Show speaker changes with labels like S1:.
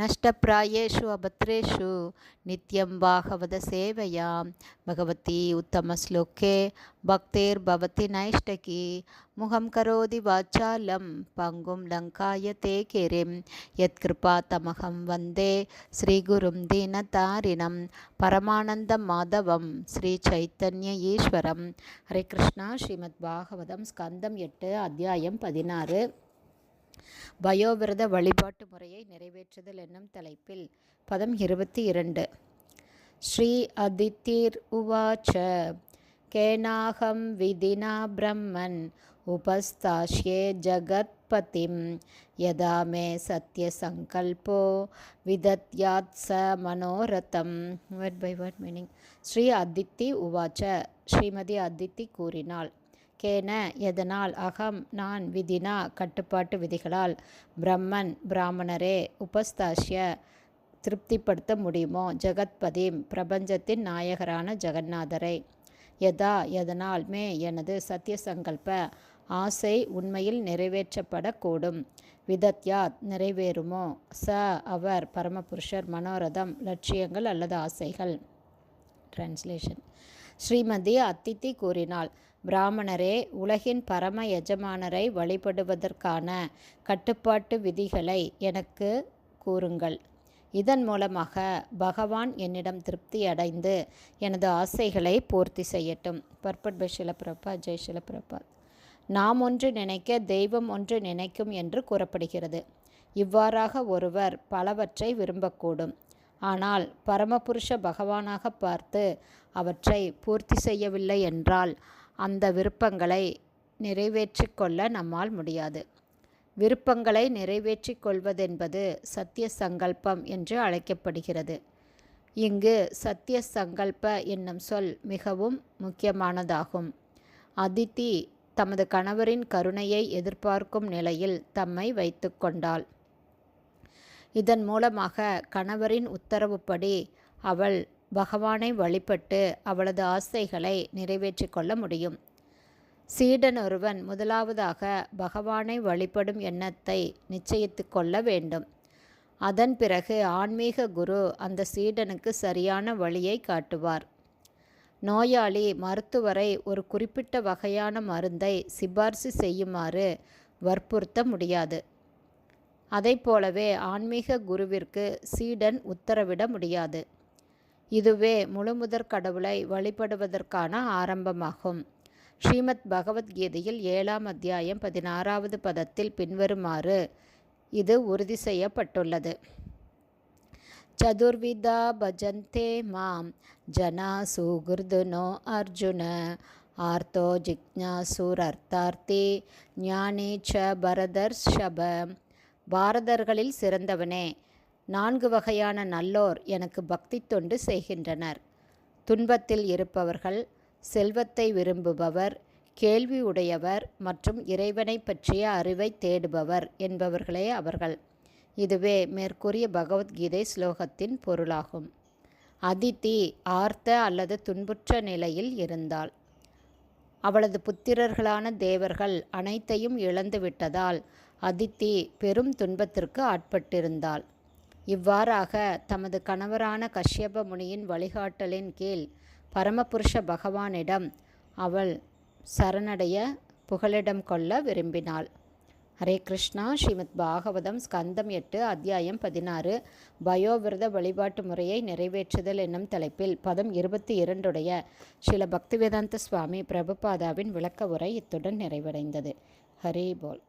S1: నష్టప్రాయేషు అభద్రేషు నిత్యం భాగవత సేవయా భగవతి ఉత్తమ శ్లోకే భక్తేర్భవతి నైష్టకి ముఖం కరోది వాచాలం పంగుం లంకాయతే కిరిం యత్కృపా తమహం వందే శ్రీగురుం దీనతారిణం పరమానంద మాధవం శ్రీ చైతన్య ஈஸ்வரம் ஹரே கிருஷ்ணா ஸ்ரீமத் பாகவதம் ஸ்கந்தம் எட்டு அத்தியாயம் பதினாறு வயோவிரத வழிபாட்டு முறையை நிறைவேற்றுதல் என்னும் தலைப்பில் பதம் இருபத்தி இரண்டு. ஸ்ரீ அதித்திர் உவாச்ச கேனாகம் விதினா பிரம்மன் உபஸ்தாஷ்யே ஜகத்பதிம். யதா மே சத்யசங்கல்போ விதத்யாத் ச மனோரதம். Word by word meaning Shri Aditi உவாச்ச ஸ்ரீமதி அதித்தி கூறினாள். கேன எதனால் அகம் நான் விதினா கட்டுப்பாட்டு விதிகளால் பிரம்மன் பிராமணரே உபஸ்தாஷ்ய திருப்திப்படுத்த முடியுமோ? ஜெகத்பதீம் பிரபஞ்சத்தின் நாயகரான ஜெகநாதரை. எதா எதனால் மே? எனது சத்தியசங்கல்ப ஆசை உண்மையில் நிறைவேற்றப்படக்கூடும். விதத்யாத் நிறைவேறுமோ? ச அவர் பரமபுருஷர் மனோரதம் லட்சியங்கள் அல்லது ஆசைகள். டிரான்ஸ்லேஷன் ஸ்ரீமதி அத்தித்தி கூறினாள் பிராமணரே உலகின் பரம எஜமானரை வழிபடுவதற்கான கட்டுப்பாட்டு விதிகளை எனக்கு கூறுங்கள். இதன் மூலமாக பகவான் என்னிடம் திருப்தி அடைந்து எனது ஆசைகளை பூர்த்தி செய்யட்டும். பர்பட் பை ஷிலப்பிரபா ஜெய் சிலப்பிரப்பா நாம் ஒன்று நினைக்க தெய்வம் ஒன்று நினைக்கும் என்று கூறப்படுகிறது. இவ்வாறாக ஒருவர் பலவற்றை விரும்பக்கூடும். ஆனால் பரமபுருஷ பகவானாக பார்த்து அவற்றை பூர்த்தி செய்யவில்லை என்றால் அந்த விருப்பங்களை நிறைவேற்றி கொள்ள நம்மால் முடியாது. விருப்பங்களை நிறைவேற்றி கொள்வதென்பது சத்திய சங்கல்பம் என்று அழைக்கப்படுகிறது. இங்கு சத்திய சங்கல்ப என்னும் சொல் மிகவும் முக்கியமானதாகும். அதித்தி தமது கணவரின் கருணையை எதிர்பார்க்கும் நிலையில் தம்மை வைத்து கொண்டாள். இதன் மூலமாக கணவரின் உத்தரவுப்படி அவள் பகவானை வழிபட்டு அவளது ஆசைகளை நிறைவேற்றி கொள்ள முடியும். சீடன் ஒருவன் முதலாவதாக பகவானை வழிபடும் எண்ணத்தை நிச்சயித்து கொள்ள வேண்டும். அதன் பிறகு ஆன்மீக குரு அந்த சீடனுக்கு சரியான வழியை காட்டுவார். நோயாளி மருத்துவரை ஒரு குறிப்பிட்ட வகையான மருந்தை சிபார்சு செய்யுமாறு வற்புறுத்த முடியாது. அதை போலவே ஆன்மீக குருவிற்கு சீடன் உத்தரவிட முடியாது. இதுவே முழுமுதற் கடவுளை வழிபடுவதற்கான ஆரம்பமாகும். ஸ்ரீமத் பகவத்கீதையில் ஏழாம் அத்தியாயம் பதினாறாவது பதத்தில் பின்வருமாறு இது உறுதி செய்யப்பட்டுள்ளது. சதுர்விதா பஜந்தே மாம் ஜனா சுகிருதுனோ அர்ஜுன ஆர்த்தோ ஜிக்ஞாசூர் அர்த்தார்த்தி ஞானே ச பரதர்ஷப பாரதர்களில் சிறந்தவனே நான்கு வகையான நல்லோர் எனக்கு பக்தி தொண்டு செய்கின்றனர். துன்பத்தில் இருப்பவர்கள் செல்வத்தை விரும்புபவர் கேள்வி உடையவர் மற்றும் இறைவனை பற்றிய அறிவை தேடுபவர் என்பவர்களே அவர்கள். இதுவே மேற்கூறிய பகவத்கீதை ஸ்லோகத்தின் பொருளாகும். அதித்தி ஆர்த்த அல்லது துன்புற்ற நிலையில் இருந்தாள். அவளது புத்திரர்களான தேவர்கள் அனைத்தையும் இழந்துவிட்டதால் அதித்தி பெரும் துன்பத்திற்கு ஆட்பட்டிருந்தாள். இவ்வாறாக தமது கணவரான கஷ்யப முனியின் வழிகாட்டலின் கீழ் பரமபுருஷ பகவானிடம் அவள் சரணடைய புகலிடம் கொள்ள விரும்பினாள். ஹரே கிருஷ்ணா. ஸ்ரீமத் பாகவதம் ஸ்கந்தம் எட்டு அத்தியாயம் பதினாறு பயோவிரத வழிபாட்டு முறையை நிறைவேற்றுதல் என்னும் தலைப்பில் பதம் இருபத்தி இரண்டுடைய சில பக்திவேதாந்த சுவாமி பிரபுபாதாவின் விளக்க உரை இத்துடன் நிறைவடைந்தது. ஹரே போல்.